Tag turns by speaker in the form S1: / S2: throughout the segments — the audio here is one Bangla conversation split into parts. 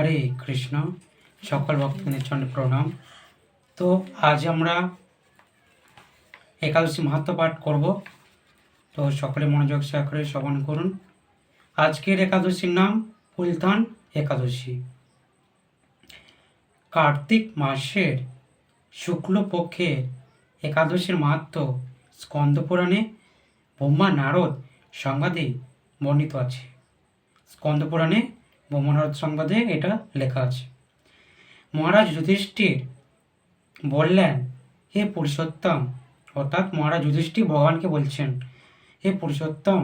S1: হরে কৃষ্ণ সকল ভক্তদের চন্দ্র প্রণাম তো আজ আমরা একাদশী মাহাত্ম পাঠ করব তো সকলে মনোযোগ সহকারে শ্রবণ করুন আজকের একাদশীর নাম ফুলথান একাদশী কার্তিক মাসের শুক্লপক্ষের একাদশীর মাহাত্ম স্কন্দপুরাণে ব্রহ্মা নারদ সংবাদে বর্ণিত আছে স্কন্দপুরাণে বা সংবাদে এটা লেখা আছে মহারাজ যুধিষ্ঠির বললেন হে পুরুষোত্তম অর্থাৎ মহারাজ যুধিষ্ঠির ভগবানকে বলছেন হে পুরুষোত্তম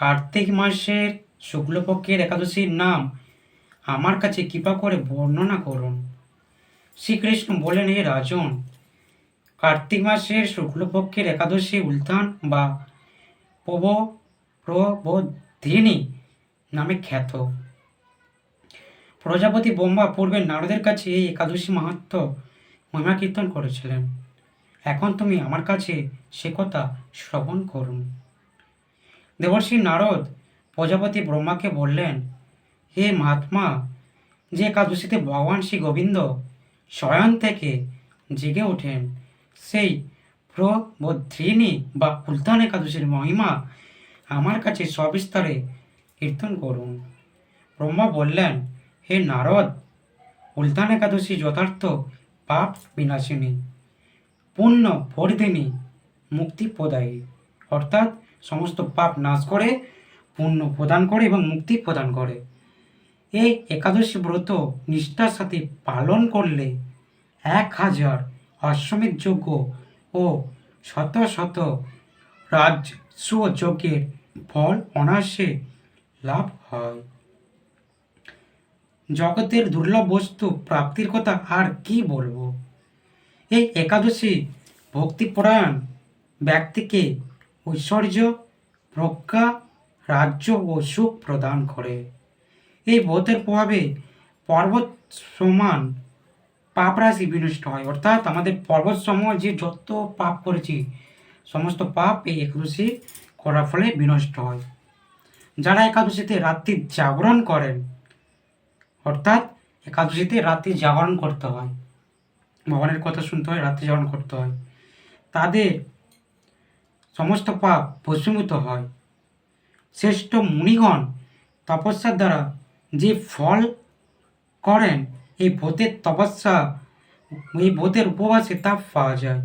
S1: কার্তিক মাসের শুক্লপক্ষের একাদশীর নাম আমার কাছে কৃপা করে বর্ণনা করুন শ্রীকৃষ্ণ বলেন হে রাজন কার্তিক মাসের শুক্লপক্ষের একাদশী উল্থান বা প্রব প্রবোধিনী নামে খ্যাত প্রজাপতি বোম্বা পূর্বে নারদের কাছে এই একাদশী মাহাত্ম মহিমা কীর্তন করেছিলেন এখন তুমি আমার কাছে সে কথা শ্রবণ করুন দেবর্ষী নারদ প্রজাপতি ব্রহ্মাকে বললেন হে মহাত্মা যে একাদশীতে ভগবান শ্রী গোবিন্দ শয়ান থেকে জেগে ওঠেন সেই প্রবদ্ধিনী বা উল্তান একাদশীর মহিমা আমার কাছে সবিস্তারে কীর্তন করুন ব্রহ্মা বললেন হে নারদ উল্টান একাদশী যথার্থ পাপ বিনাশিনী পুণ্য ভরিদিনী মুক্তি প্রদায় অর্থাৎ সমস্ত পাপ নাশ করে পুণ্য প্রদান করে এবং মুক্তি প্রদান করে এই একাদশী ব্রত নিষ্ঠার সাথে পালন করলে এক হাজার অশ্বমেধ যজ্ঞ ও শত শত রাজ যজ্ঞের ফল অনায়াসে লাভ হয় জগতের দুর্লভ বস্তু প্রাপ্তির কথা আর কি বলবো এই একাদশী ভক্তিপরায়ণ ব্যক্তিকে ঐশ্বর্য প্রজ্ঞা রাজ্য ও সুখ প্রদান করে এই বোধের প্রভাবে পর্বত সমান পাপরাশি বিনষ্ট হয় অর্থাৎ আমাদের পর্বত সময় যে যত পাপ করেছি সমস্ত পাপ এই একাদশী করার ফলে বিনষ্ট হয় যারা একাদশীতে রাত্রি জাগরণ করেন অর্থাৎ একাদশীতে রাতে জাগরণ করতে হয় ভগবানের কথা শুনতে হয় রাতে জাগরণ করতে হয় তাদের সমস্ত পাপ ভস্মীভূত হয় শ্রেষ্ঠ মুনিগণ তপস্যার দ্বারা যে ফল করেন এই ভোতের তপস্যা এই ভোতের উপবাসে তা পাওয়া যায়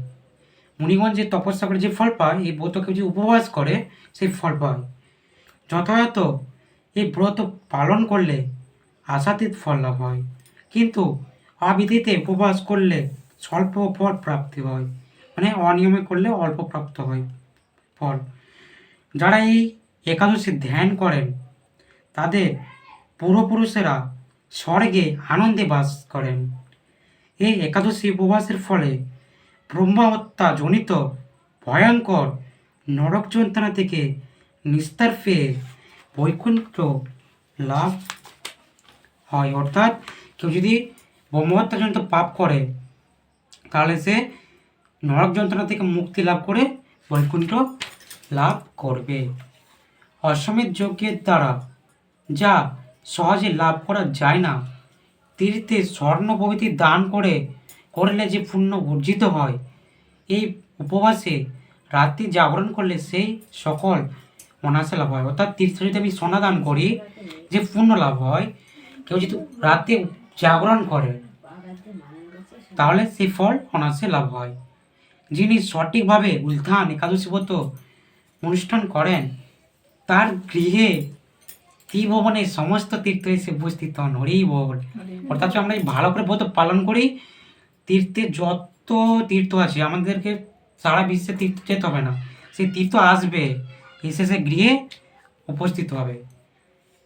S1: মুনিগঞ্জ যে তপস্যা করে যে ফল পায় এই ব্রতকে যে উপবাস করে সেই ফল পায় যথাযথ এই ব্রত পালন করলে আশাতীত লাভ হয় কিন্তু অবিধিতে উপবাস করলে স্বল্প ফল প্রাপ্তি হয় মানে অনিয়মে করলে অল্প প্রাপ্ত হয় ফল যারা এই একাদশী ধ্যান করেন তাদের পূর্বপুরুষেরা স্বর্গে আনন্দে বাস করেন এই একাদশী উপবাসের ফলে ব্রহ্মহত্যা জনিত ভয়ঙ্কর নরক যন্ত্রণা থেকে নিস্তার পেয়ে বৈকুণ্ঠ লাভ হয় অর্থাৎ কেউ যদি ব্রহ্মহত্যাজনিত পাপ করে তাহলে সে নরক যন্ত্রণা থেকে মুক্তি লাভ করে বৈকুণ্ঠ লাভ করবে অশ্বমেধ যজ্ঞের দ্বারা যা সহজে লাভ করা যায় না তীর্থে প্রভৃতি দান করে করলে যে পুণ্য বর্জিত হয় এই উপবাসে রাত্রি জাগরণ করলে সেই সকল অনাশা লাভ হয় অর্থাৎ তীর্থ যদি আমি সোনা দান করি যে পুণ্য লাভ হয় কেউ যদি রাতে জাগরণ করে তাহলে সে ফল অনাসে লাভ হয় যিনি সঠিকভাবে উল্থান একাদশী ব্রত অনুষ্ঠান করেন তার গৃহে ত্রিভুবনে সমস্ত তীর্থ এসে উপস্থিত হন হরি বল অর্থাৎ আমরা এই ভালো করে ব্রত পালন করি তীর্থে যত তীর্থ আছে আমাদেরকে সারা বিশ্বে তীর্থ যেতে হবে না সেই তীর্থ আসবে এসে সে গৃহে উপস্থিত হবে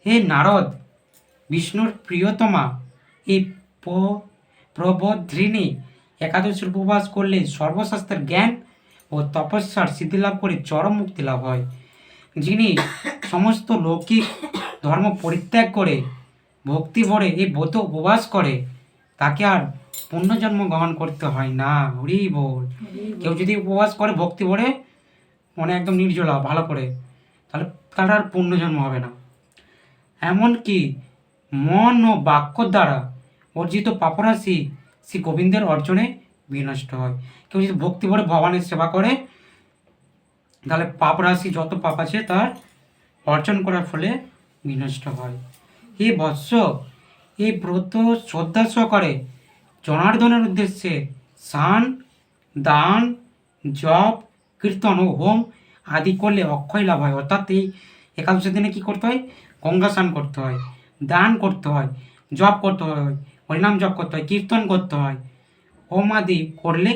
S1: হে নারদ বিষ্ণুর প্রিয়তমা এই প্রবোধৃণী একাদশ উপবাস করলে সর্বশাস্ত্রের জ্ঞান ও তপস্যার সিদ্ধিলাভ করে চরম মুক্তি লাভ হয় যিনি সমস্ত লৌকিক ধর্ম পরিত্যাগ করে ভক্তি ভরে এই ব্রত উপবাস করে তাকে আর পুণ্যজন্ম গ্রহণ করতে হয় না হরি বল কেউ যদি উপবাস করে ভক্তি ভরে মনে একদম নির্জলা ভালো করে তাহলে তার আর পুণ্যজন্ম হবে না এমনকি মন ও বাক্যর দ্বারা অর্জিত পাপরাশি শ্রী গোবিন্দের অর্জনে বিনষ্ট হয় কেউ যদি ভক্তি ভরে ভগবানের সেবা করে তাহলে পাপরাশি যত পাপ আছে তার অর্জন করার ফলে বিনষ্ট হয় এ বৎস এই ব্রত শ্রদ্ধা সহকারে জনার্দনের উদ্দেশ্যে সান দান জপ কীর্তন ও হোম আদি করলে অক্ষয় লাভ হয় অর্থাৎ এই একাদশী দিনে কী করতে হয় গঙ্গা স্নান করতে হয় দান করতে হয় জপ করতে হয় হরিনাম জপ করতে হয় কীর্তন করতে হয় হোম আদি করলে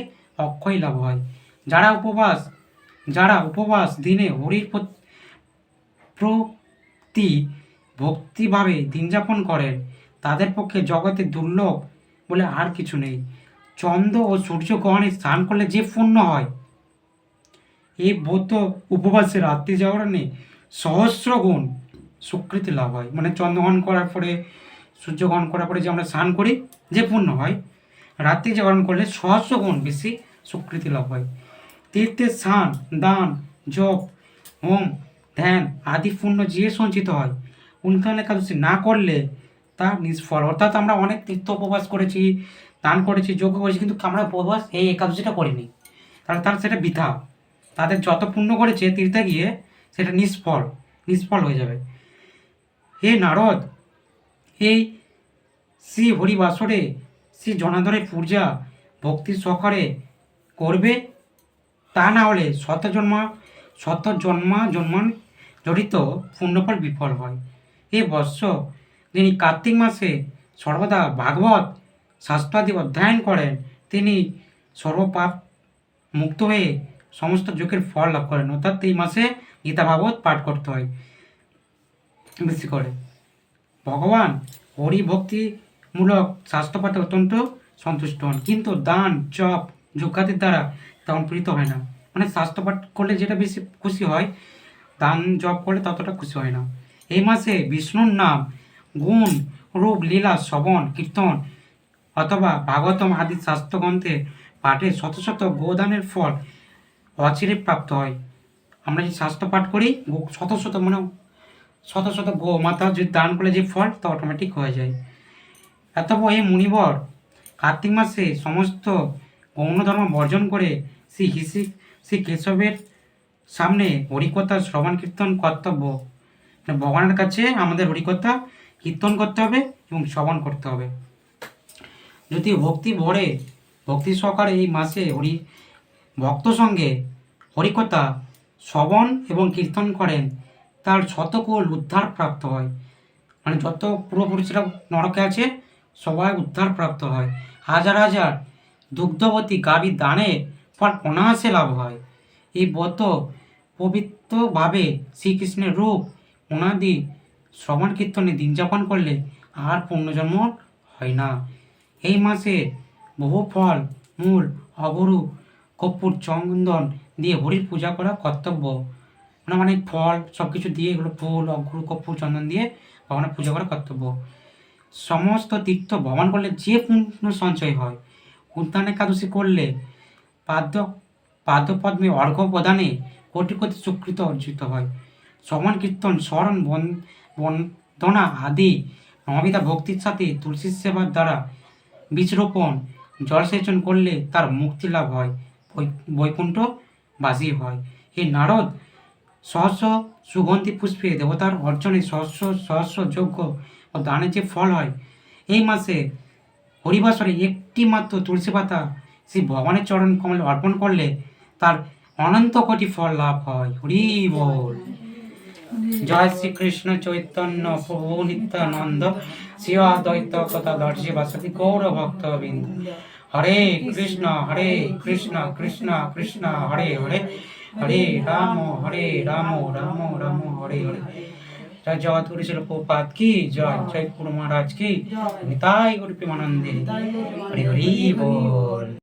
S1: অক্ষয় লাভ হয় যারা উপবাস যারা উপবাস দিনে হরির প্রতি ভক্তিভাবে দিনযাপন করেন তাদের পক্ষে জগতে দুর্লভ বলে আর কিছু নেই চন্দ্র ও সূর্যগ্রহণে স্নান করলে যে পূর্ণ হয় এই বৌদ্ধ উপবাসের আত্মীয় জাগরণে সহস্র গুণ সুকৃতি লাভ হয় মানে চন্দ্রগ্রহণ করার পরে সূর্যগ্রহণ করার পরে যে আমরা স্নান করি যে পূর্ণ হয় রাত্রি জাগরণ করলে সহস্র গুণ বেশি সুকৃতি লাভ হয় তীর্থের স্নান দান জপ হোম ধ্যান আদি পূর্ণ যে সঞ্চিত হয় উনকান একাদশী না করলে তা নিষ্ফল অর্থাৎ আমরা অনেক তীর্থ উপবাস করেছি দান করেছি যোগ্য করেছি কিন্তু আমরা উপবাস এই একাদশীটা করিনি কারণ তার সেটা বৃথা তাদের যত পূর্ণ করেছে তীর্থে গিয়ে সেটা নিষ্ফল নিষ্ফল হয়ে যাবে হে নারদ এই শ্রী হরিবাসরে শ্রী জনাধরের পূজা ভক্তি সহকারে করবে তা না হলে শত জন্মা শত জন্মা জন্মান জড়িত পুণ্যফল বিফল হয় এ বৎস যিনি কার্তিক মাসে সর্বদা ভাগবত শাস্ত্রাদি অধ্যয়ন করেন তিনি সর্বপাপ মুক্ত হয়ে সমস্ত যুগের ফল লাভ করেন অর্থাৎ এই মাসে গীতা ভাগবত পাঠ করতে হয় বেশি করে ভগবান হরিভক্তিমূলক স্বাস্থ্যপাতে অত্যন্ত সন্তুষ্ট হন কিন্তু দান জপ যোগাদের দ্বারা তেমন প্রীত হয় না মানে স্বাস্থ্যপাঠ করলে যেটা বেশি খুশি হয় দান জপ করলে ততটা খুশি হয় না এই মাসে বিষ্ণুর নাম গুণ রূপ লীলা শ্রবণ কীর্তন অথবা ভাগতম আদি স্বাস্থ্যগ্রন্থে পাঠে শত শত গোদানের ফল অচিরে প্রাপ্ত হয় আমরা যে স্বাস্থ্য পাঠ করি শত শত মানে শত শত গো মাতা যদি দান করলে যে ফল তা অটোমেটিক হয়ে যায় এত হে মুনিবর কার্তিক মাসে সমস্ত গৌণ ধর্ম বর্জন করে শ্রী হিসি শ্রী কেশবের সামনে হরিকতা শ্রবণ কীর্তন কর্তব্য মানে ভগবানের কাছে আমাদের হরিকথা কীর্তন করতে হবে এবং শ্রবণ করতে হবে যদি ভক্তি ভরে ভক্তি সহকারে এই মাসে হরি ভক্ত সঙ্গে হরিকথা শ্রবণ এবং কীর্তন করেন তার কোল উদ্ধার প্রাপ্ত হয় মানে যত পূর্বপুরুষরা নরকে আছে সবাই উদ্ধার প্রাপ্ত হয় হাজার হাজার দুগ্ধবতী গাভী দানে ফল অনায়াসে লাভ হয় এই ব্রত পবিত্রভাবে শ্রীকৃষ্ণের রূপ অনাদি শ্রবণ কীর্তনে দিন যাপন করলে আর পুণ্যজন্ম হয় না এই মাসে বহু ফল মূল অগরু কর্পূর চন্দন দিয়ে হরির পূজা করা কর্তব্য মানে অনেক ফল সব কিছু দিয়ে এগুলো ফুল অগ্রু কপুর চন্দন দিয়ে ভগবানের পুজো করা কর্তব্য সমস্ত তীর্থ ভ্রমণ করলে যে পুণ্য সঞ্চয় হয় উদ্যান একাদশী করলে পাদ্য পাদ্যপদ্মে অর্ঘ্য প্রদানে কোটি কোটি সুকৃত অর্জিত হয় শ্রবণ কীর্তন স্মরণ বন বন্দনা আদি নবিতা ভক্তির সাথে তুলসী সেবার দ্বারা বীজ রোপণ জলসেচন করলে তার মুক্তি লাভ হয় বৈকুণ্ঠ বাজি হয় এই নারদ সহস্র সুগন্ধি পুষ্পে দেবতার অর্চনে সহস্র সহস্র যজ্ঞ ও দানের যে ফল হয় এই মাসে হরিবাসরে একটি মাত্র তুলসী পাতা শ্রী ভগবানের চরণ কমলে অর্পণ করলে তার অনন্ত কোটি ফল লাভ হয় হরি বল
S2: জয় শ্রীকৃষ্ণ চৈতন্য প্রভু নিত্যানন্দ শ্রী অদ্বৈত কথা দর্শী বাসী গৌর ভক্ত বিন্দু হরে কৃষ্ণ হরে কৃষ্ণ কৃষ্ণ কৃষ্ণ হরে হরে হরে রাম হরে রাম রাম রাম হরে হরে জয় জগৎ গুরু ছিল প্রপাত কি জয় জয় গুরু মহারাজ কি নিতাই গুরু প্রেমানন্দে হরি হরি বল